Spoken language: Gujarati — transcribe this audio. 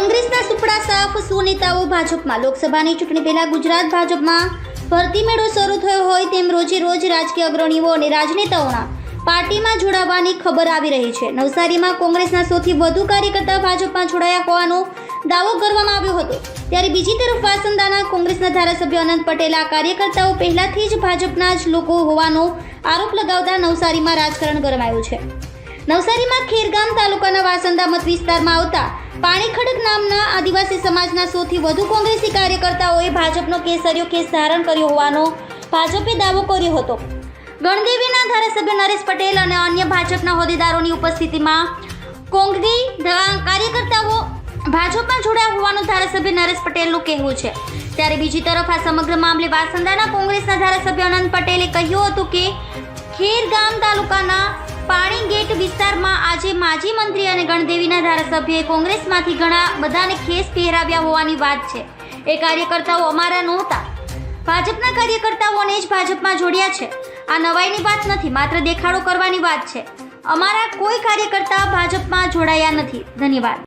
કોંગ્રેસના સુપડા સાફ સુનેતાઓ ભાજપમાં. લોકસભાની ચૂંટણી પહેલા ગુજરાત ભાજપમાં ભરતી મેળો શરૂ થયો હોય તેમ રોજે રોજ રાજકીય અગ્રણીઓ અને રાજનેતાઓના પાર્ટીમાં જોડાવાની ખબર આવી રહી છે. નવસારીમાં કોંગ્રેસના સૌથી વધુ કાર્યકર્તા ભાજપમાં જોડાયા હોવાનો દાવો કરવામાં આવ્યો હતો. ત્યારે બીજી તરફ વાસંદાના કોંગ્રેસના ધારાસભ્ય અનંત પટેલ આ કાર્યકર્તાઓ પહેલાથી જ ભાજપના જ લોકો હોવાનો આરોપ લગાવતા નવસારીમાં રાજકારણ ગરમાયું છે. નવસારીમાં ખેરગામ તાલુકાના વાસંદા મત વિસ્તારમાં આવતા પાણીખડક નામના આદિવાસી સમાજના સૌથી વધુ કોંગ્રેસી કાર્યકર્તાઓએ ભાજપનો કેસરીયો કેસ ધારણ કર્યો હોવાનો ભાજપે દાવો કર્યો હતો. ગણદેવીના ધારાસભ્ય નરેશ પટેલ અને અન્ય ભાજપના હોદ્દેદારોની ઉપસ્થિતિમાં ધા- કાર્યકર્તાઓ ભાજપમાં જોડાયા હોવાનું ધારાસભ્ય નરેશ પટેલનું કહેવું છે. ત્યારે બીજી તરફ આ સમગ્ર મામલે વાસંદાના કોંગ્રેસના ધારાસભ્ય અનંત પટેલે કહ્યું હતું કે ખેરગામ તાલુકાના પાણી ગેટ વિસ્તારમાં આજે માજી મંત્રી અને ગણદેવીના ધારાસભ્યએ કોંગ્રેસમાંથી ઘણા બધાને ખેસ પહેરાવ્યા હોવાની વાત છે. એ કાર્યકર્તાઓ અમારા નહોતા. ભાજપના કાર્યકર્તાઓને જ ભાજપમાં જોડ્યા છે. આ નવાઈની વાત નથી, માત્ર દેખાડો કરવાની વાત છે. અમારા કોઈ કાર્યકર્તા ભાજપમાં જોડાયા નથી. ધન્યવાદ.